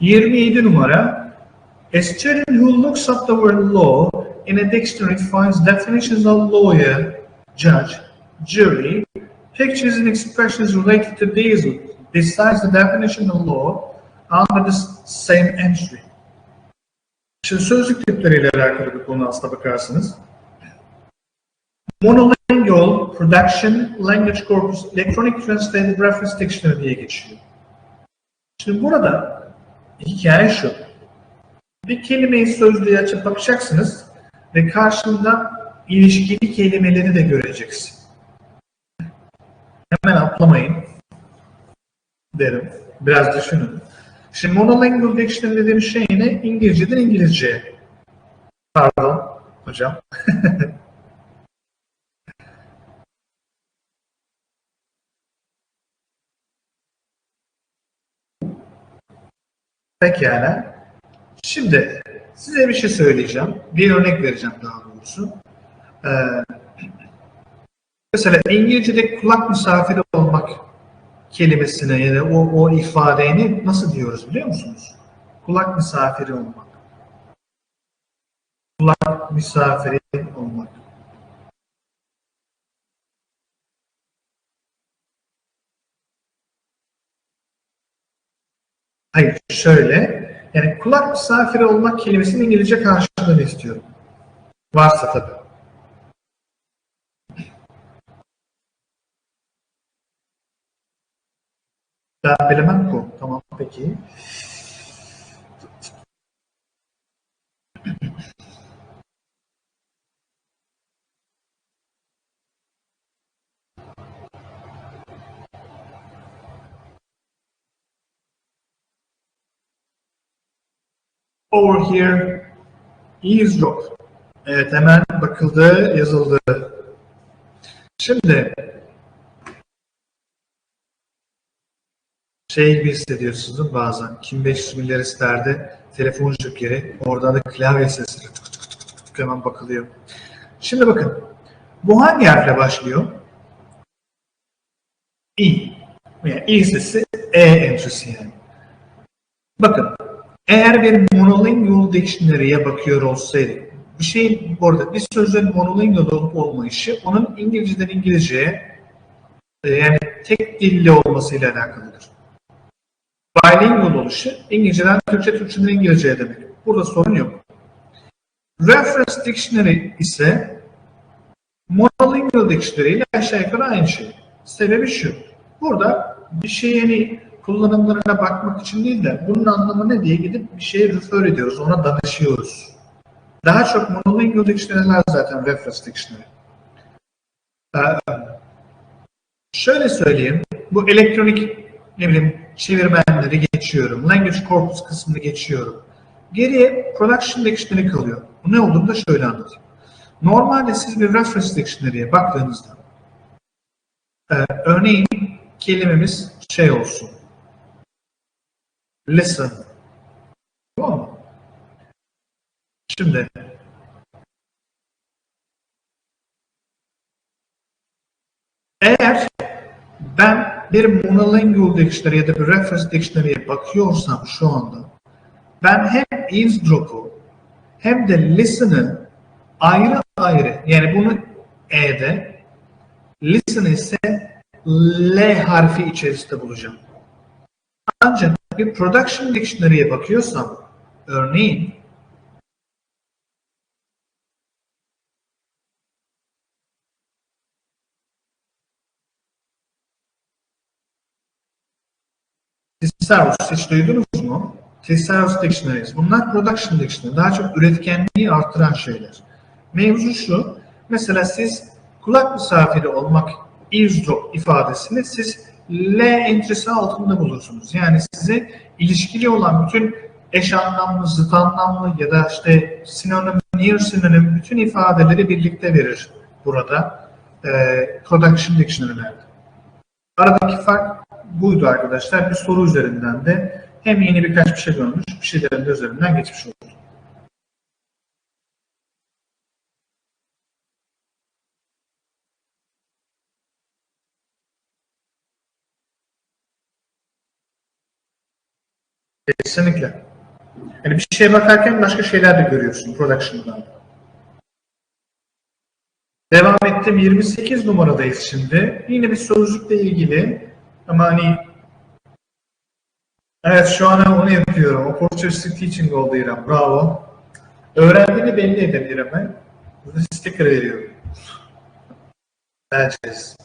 27 numara. A student who looks up the word law in a dictionary finds definitions of lawyer, judge, jury, pictures and expressions related to these besides the definition of law under the same entry. Şimdi sözlük tipleriyle alakalı bir konu aslına bakarsınız. Monolingual Production Language Corpus Electronic Translated Reference Dictionary diye geçiyor. Şimdi burada hikaye şu. Bir kelimeyi sözlüğe açıp bakacaksınız ve karşında ilişkili kelimeleri de göreceksin. Hemen atlamayın derim. Biraz düşünün. Şimdi monolingual dictionary dediğim şey ne? İngilizceden İngilizceye. Pardon hocam. Pekala. Şimdi size bir şey söyleyeceğim. Bir örnek vereceğim daha doğrusu. Ee, mesela İngilizce'de kulak misafiri olmak kelimesine ya da o, o ifadeni nasıl diyoruz biliyor musunuz? Kulak misafiri olmak. Kulak misafiri olmak. Hayır, şöyle. Yani kulak misafiri olmak kelimesinin İngilizce karşılığını istiyorum. Varsa tabii. Ben bilemem bu. Tamam peki. Over here, eavesdrop. Evet hemen bakıldı, yazıldı. Şimdi şey gibi hissediyorsunuz değil mi bazen? Kim 500 milyar isterdi? Telefon jokeri. Orada da klavye sesleri tık tık tık tık tık hemen bakılıyor. Şimdi bakın. Bu hangi harfle başlıyor? İ. Yani İ sesi E entrisi yani. Bakın. Eğer bir monolingual dictionary'e bakıyor olsaydık, bir şeyin bu arada bir sözün monolingual olup olmayışı onun İngilizceden İngilizceye e, yani tek dilli olmasıyla alakalıdır. Bilingual oluşu İngilizceden Türkçe, Türkçeden İngilizceye demek. Burada sorun yok. Reference Dictionary ise monolingual dictionary ile aşağı yukarı aynı şey. Sebebi şu. Burada bir şeyin kullanımlarına bakmak için değil de bunun anlamı ne diye gidip bir şeye refer ediyoruz, ona danışıyoruz. Daha çok monolingual dictionary'ler zaten reference dictionary. Ee, şöyle söyleyeyim, bu elektronik ne bileyim çevirmenleri geçiyorum, language corpus kısmını geçiyorum. Geriye production dictionary kalıyor. Bu ne olduğunu da şöyle anlatayım. Normalde siz bir reference dictionary'e baktığınızda e, örneğin kelimemiz şey olsun. Listen. Tamam mı? Şimdi eğer ben bir monolingual dictionary ya da bir reference dictionary'e bakıyorsam şu anda ben hem eavesdrop'u hem de listen'ı ayrı ayrı yani bunu E'de listen ise L harfi içerisinde bulacağım. Ancak bir production dictionary'e bakıyorsam örneğin Thesaurus hiç duydunuz mu? Thesaurus Dictionaries. Bunlar production dictionary. Daha çok üretkenliği artıran şeyler. Mevzu şu. Mesela siz kulak misafiri olmak eavesdrop ifadesini siz L entrisi altında bulursunuz. Yani size ilişkili olan bütün eş anlamlı, zıt anlamlı ya da işte sinonim, near sinonim bütün ifadeleri birlikte verir burada e, production dictionary'lerde. Aradaki fark buydu arkadaşlar. Bir soru üzerinden de hem yeni birkaç bir şey görmüş, bir şeylerin de üzerinden geçmiş olduk. Kesinlikle. Yani bir şeye bakarken başka şeyler de görüyorsun production'dan. Devam ettim. 28 numaradayız şimdi. Yine bir sözlükle ilgili ama hani evet şu an onu yapıyorum. Opportunistic teaching oldu İrem. Bravo. Öğrendiğini belli edin İrem'e. Sticker veriyorum. Badges.